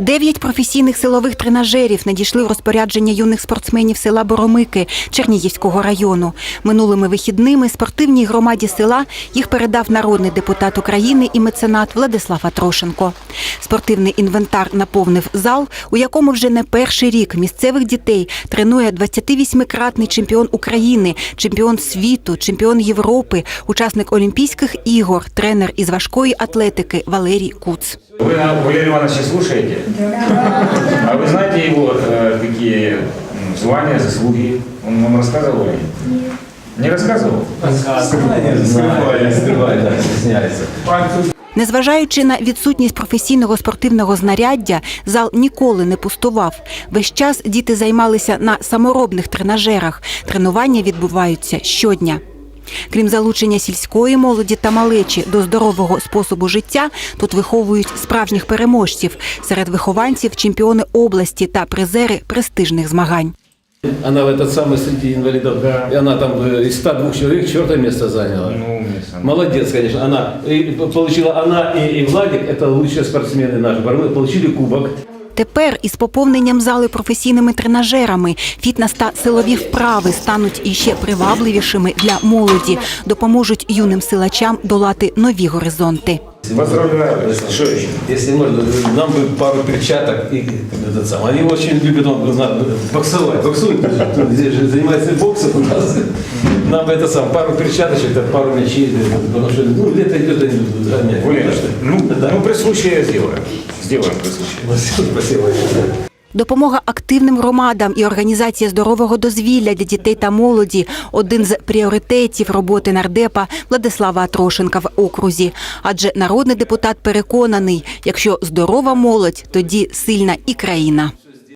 Дев'ять професійних силових тренажерів надійшли в розпорядження юних спортсменів села Боромики Чернігівського району. Минулими вихідними спортивній громаді села їх передав народний депутат України і меценат Владислав Атрошенко. Спортивний інвентар наповнив зал, у якому вже не перший рік місцевих дітей тренує 28-кратний чемпіон України, чемпіон світу, чемпіон Європи, учасник Олімпійських ігор, тренер із важкої атлетики Валерій Куц. Вы на Валерия Ивановича слушаете? А вы знаете его э, какие м, звания, заслуги? Он вам рассказывал? или нет? Не рассказывал? Скрывает, скрывает, да, стесняется. Незважаючи на відсутність професійного спортивного знаряддя, зал ніколи не пустував. Весь час діти займалися на саморобних тренажерах. Тренування відбуваються щодня. Крім залучення сільської молоді та малечі до здорового способу життя, тут виховують справжніх переможців серед вихованців чемпіони області та призери престижних змагань. Она в этот самый среди инвалидов, и она там э, из 102 человек четвертое место заняла. Ну, умница. Молодец, конечно. Она и получила она и, и Владик, это лучшие спортсмены наши. Мы получили кубок. Тепер із поповненням зали професійними тренажерами фітнес та силові вправи стануть іще привабливішими для молоді, допоможуть юним силачам долати нові горизонти. Поздравляю. Что еще? Если можно, нам бы пару перчаток и этот сам. Они очень любят он, боксовать. Боксуют, здесь же занимается боксом у нас. Нам это сам, пару перчаточек, да, пару мячей, потому что ну, лето идет, они будут гонять. Валерий, ну, да. ну при случае сделаем. Сделаем при случае. Спасибо. Допомога активним громадам і організація здорового дозвілля для дітей та молоді один з пріоритетів роботи нардепа Владислава Атрошенка в окрузі. Адже народний депутат переконаний, якщо здорова молодь, тоді сильна і країна.